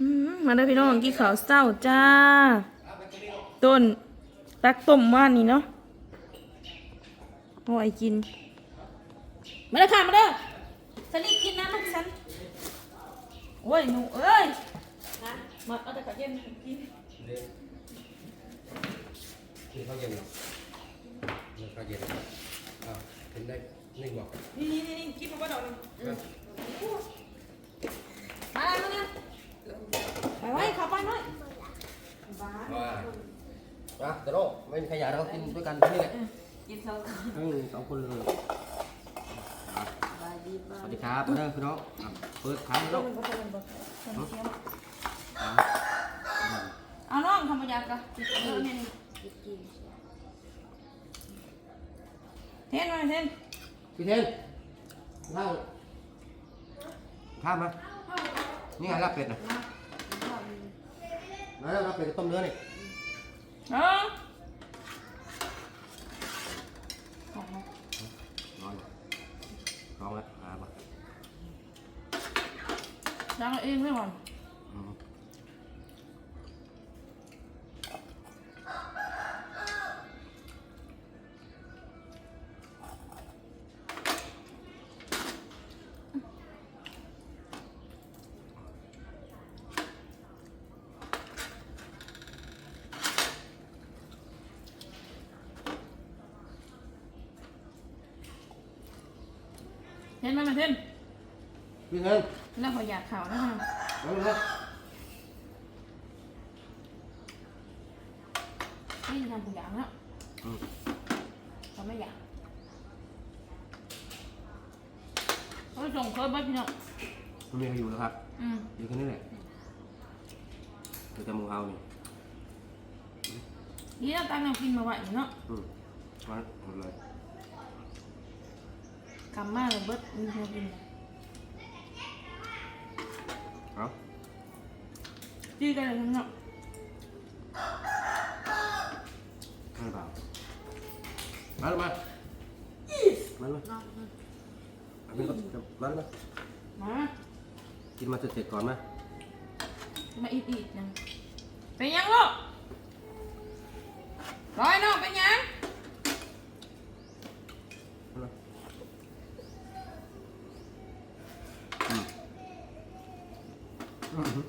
อืมมาได้อพี่น้องกินข้าวเศร้าจ้า ต้นตักต้มว่านนี่เนาะโอ้ยกิน มาเด้อค่ะ มาเด้อสลิปกินน้ำมันฉัน โอ้ยหนูเอ้ยนะมาเอาแต่ข้าวเย็นกินกินข้าวเย็นเหรอกินข้าวเย็นอ่าเป็นได้นึ่งบอกนี่นี่นี่กินมาบ้าดอกนึงมาแล้วมาแล้วไป ไว้ขับไปหน่อยบ้าว่าอะตะโร่ไม่มีขยะเรากินด้วยกันนี่แหละกินเท่ากันอืมสองคนเลยอะบายดีบ้าสวัสดีครับมาเด้อพี่น้องอะเปิดขายแล้วอะเอาน้องทำมายากะเออนี่นี่กินกินเทนมาเทนพี่เทนข้าวข้ามมานี่ไงลาบเป็ดนะมา แล้วลาบเป็ดกับต้มเนื้อนี่เนาะนอนลองแล้วอ่ามาดังเองไม่ เทนมามาเทนพี่เทนแล้วขออยากข่าวนะฮะมาเลยนี่ทำทุกอย่างแล้วอืมเขาไม่อยากเขาส่งเคยบ้านพี่น้องมันมีใครอยู่นะครับอืมอยู่แค่นี้แหละเดี๋ยวจะมูเฮานี่นี่เราตั้งน้ำกินมาไว้อยู่เนาะอืมมาหมดเลย กำมาเลยเบิดมีน้ำกินเอาดีกันเลยทั้งเนาะไม่เปล่ามาเลยมามาเลยนอกเอาไปก่อนมาเลยมามากินมาเสร็จๆก่อนมามาอีกอีกยังเป็นยังลูกร้อยเนาะเป็นยัง มาเลยอืม อืมอืม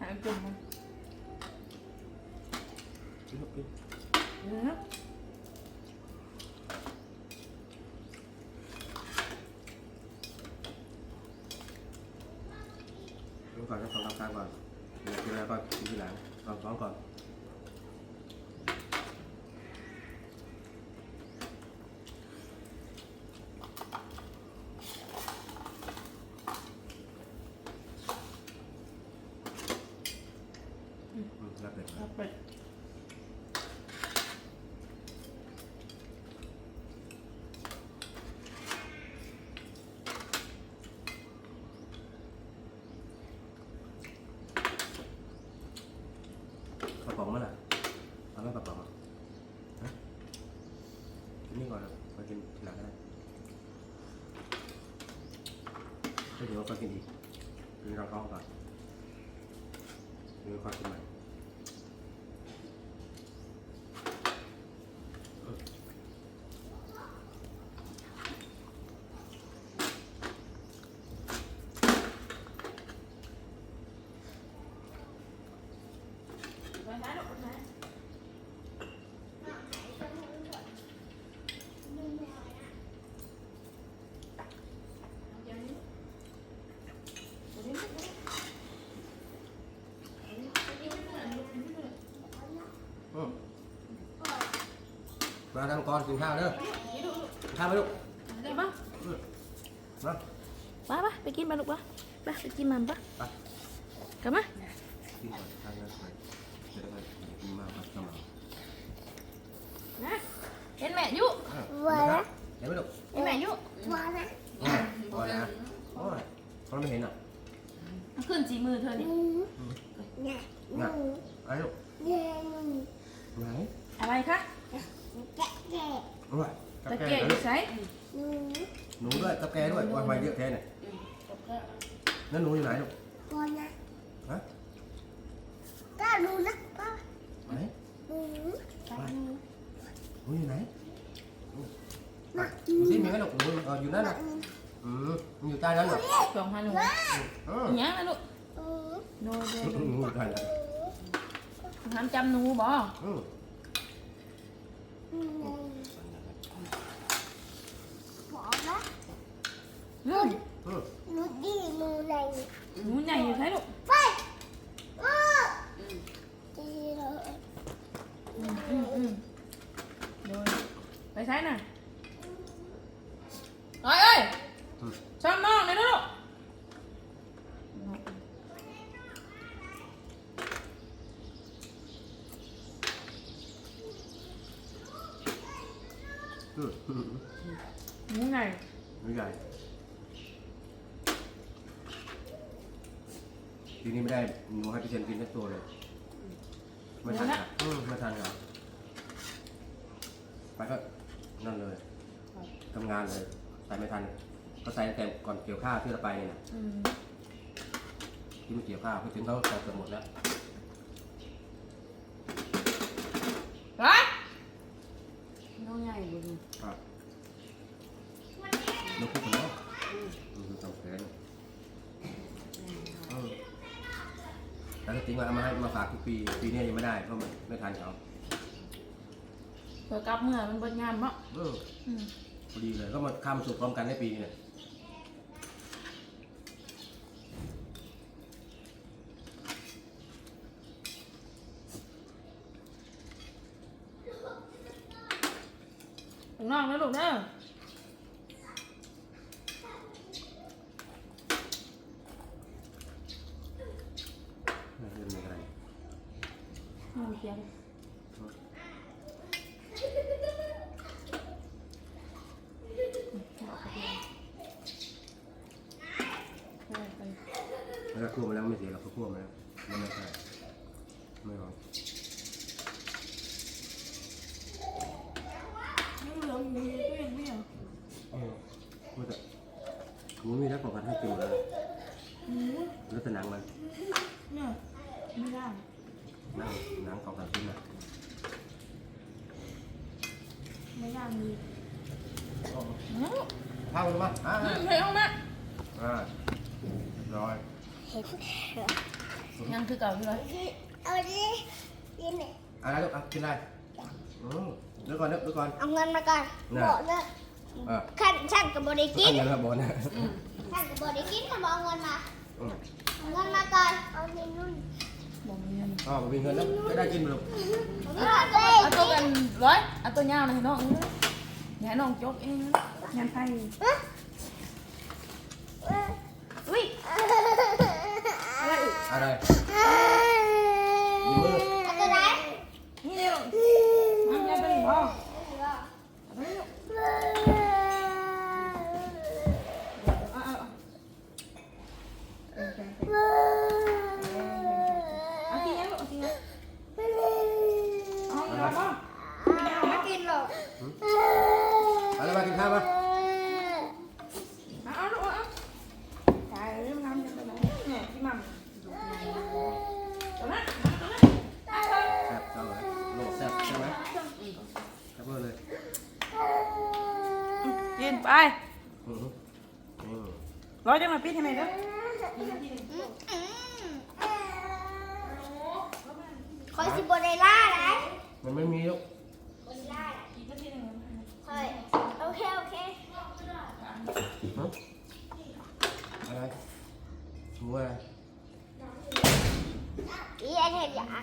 หายจุ่มมันกินลูกกินเดี๋ยวนะกินก่อนจะสองกลางๆก่อนเดี๋ยวกินอะไรก่อนกินทีหลังลองท้องก่อนอืมแล้วเป็ด เอา ไปกระป๋องมั้ยล่ะเอาไม่กระป๋องอะฮะกินนี่ก่อนนะมากินทีหลังก็ได้ก็เดี๋ยวก็กินอีกกินรองท้องก่อนเดี๋ยวค่อยกินใหม่ ไปหาลูกไปหา อืม มาทำก่อนกินข้าวเด้อกินข้าวไหมลูกได้ปะอืมมาปะปะไปกินมาลูกปะปะไปกินมันปะไปกลับมา กินก่อนข้าวเยอะไปเดี๋ยวได้กินมากครับกำลัง นะเห็นแม่อยุ อะกินข้าวเห็นไหมลูก เห็นแม่อยุ อะพอแล้วนะโอ้ยเขาไม่เห็นอะ เอาขึ้นสีมือเธอดิ น่ะไอ้ลูกไหน อะไรคะ โอ้ยกับตะแกเกียบด้วยอยู่ใส่หนูด้วยกับแกด้วยว่าไไปเยอะแท้เนี่ยอืมกับข้าวนั่นหนูอยู่ไหนลูกก่อนนะฮะก็ดูนะก็ไหนดูหนูอยู่ไหนไปดูสิมีไหมลูกหนูเอออยู่นั่นน่ะอืมมันอยู่ใต้นั้นเหรอสองพันหนูเอออย่างเงี้ยนะลูกอืมโดยโดยหนูอยู่ใต้นั้นทำจำหนูบ่อืมอืมบอกนะ อืมอืมหนูดีหนูไหนหนูใหญ่อยู่ใช่ลูกไปเออ อืม ดีเลย อืมอืมอืมโดยไปใช้น่ะเอ้ยเอ้ยอืมชอบน้องเลยลูกอืมอืมหนูใหญ่หนูใหญ่ทีนี้ไม่ได้หนูให้พี่เชนกินทั้งตัวเลยไม่ทันครับอืมไม่ทันครับไปก็นั่นเลยทำงานเลยใส่ไม่ทัน ก็ใส่ตั้งแต่ก่อนเกี่ยวข้าวที่เราไปเนี่ยนะอืมที่มันเกี่ยวข้าวไปถึงเขาใส่เกือบหมดแล้วไปน้องใหญ่บุญครับลูกพูดกันเนาะอืมต้องแขนอืม แต่ถ้าจริงว่าเอามาให้มาฝากทุกปี ปีนี้ยังไม่ได้เพราะมันไม่ทันเขาเปิดกลับเมื่อมันเบิดงานบ่เอออืมพอดีเลยก็มาข้ามมาสู่พร้อมกันในปีนี้เนี่ยถึงน้องแล้วลูกเด้อไม่เรื่องมีอะไร น้องเพี ยงแล้วคั่วมาแล้วไม่เสียหรอกเขาคั่วมาแล้วมันไม่ใช่ไม่หรอกยังเหลือหมูก็ยังไม่เอาเออมันจะหมูมีแล้วปอกกันให้กินหมดแล้วหมูแล้วแต่หนังมันเนี่ยไม่ได้ นังหนังของกันกินนะไม่ได้มีเอาอืมข้าวมันมาอ่าอืมเฮ้ยเอามาอ่าเรียบร้อยเห็นยังคือเก่าอยู่เลยเอาดิยินเนี่ยอะไรลูกอะกินอะไรอืมเดี๋ยวก่อนเดี๋ยวก่อน เอาเงินมาก่อนน่ะ บอกเลยเออขั้นขั้นกับบริกิอันนนี้นะบอลนะขั้นกับบริกินถ้าบอกเอาเงินมาอืมเอาเงินมาก่อน เอาเงินนู่น บอกมีเงินอ๋อมีเงินแล้วจะได้กินไหมลูกเอาเงินเลยเอาตัวกันร้อยเอาตัวยาวเลยให้น้องเอ้ยอย่าให้น้องจกเองนะงานไทยอุ้ยอะไรอีกอะไรมีมืออะไรนะนี่เร็วมันจะเป็นบ่เอาไปลูกเอาเอาเอาเอาเอาทีนี้ลูกเอาทีนี้เอาห้องนอนบ่ไม่เอามากินหรอก อะไรมากินข้าวมา เอาเอาลูกเอาตายเรื่องน้ำจะเป็นอะไรเนี่ยพี่มัมตัวนั้นตัวนั้น แซ่บเจ้าเลยโลกแซ่บใช่ไหมแซ่บเบอร์เลย กิน ไปอือหืออืมร้อยจังหวะปิดให้ไหมเด้อคอยสิบได้ล่าไหนมันไม่มีลูกคอยโอเคโอเคฮะอะไรหมูอะไรอีไอเทมอยากอะ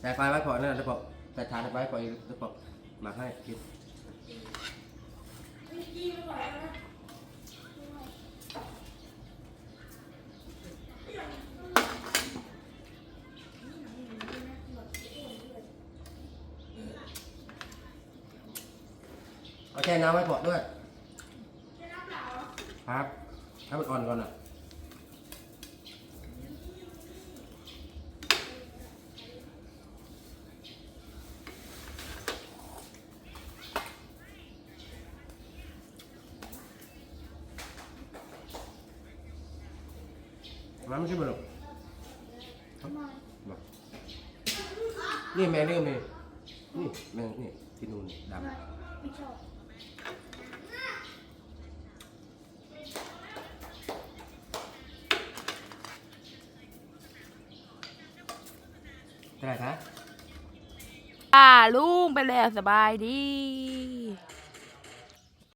แต่ไฟไว้ก่อนนะจะบอกแต่ทานไว้ก่อนจะบอกมาให้กิน เอาแช่น้ำไว้พอด้วยครับ ให้มันอ่อนก่อนอะ มาไม่ใช่บ่ลูกมานี่แมงนี่ก็มีนี่แมงนี่ที่นู่นดำไม่ชอบเท่าไหร่คะอ่าลุงไปแล้วสบายดี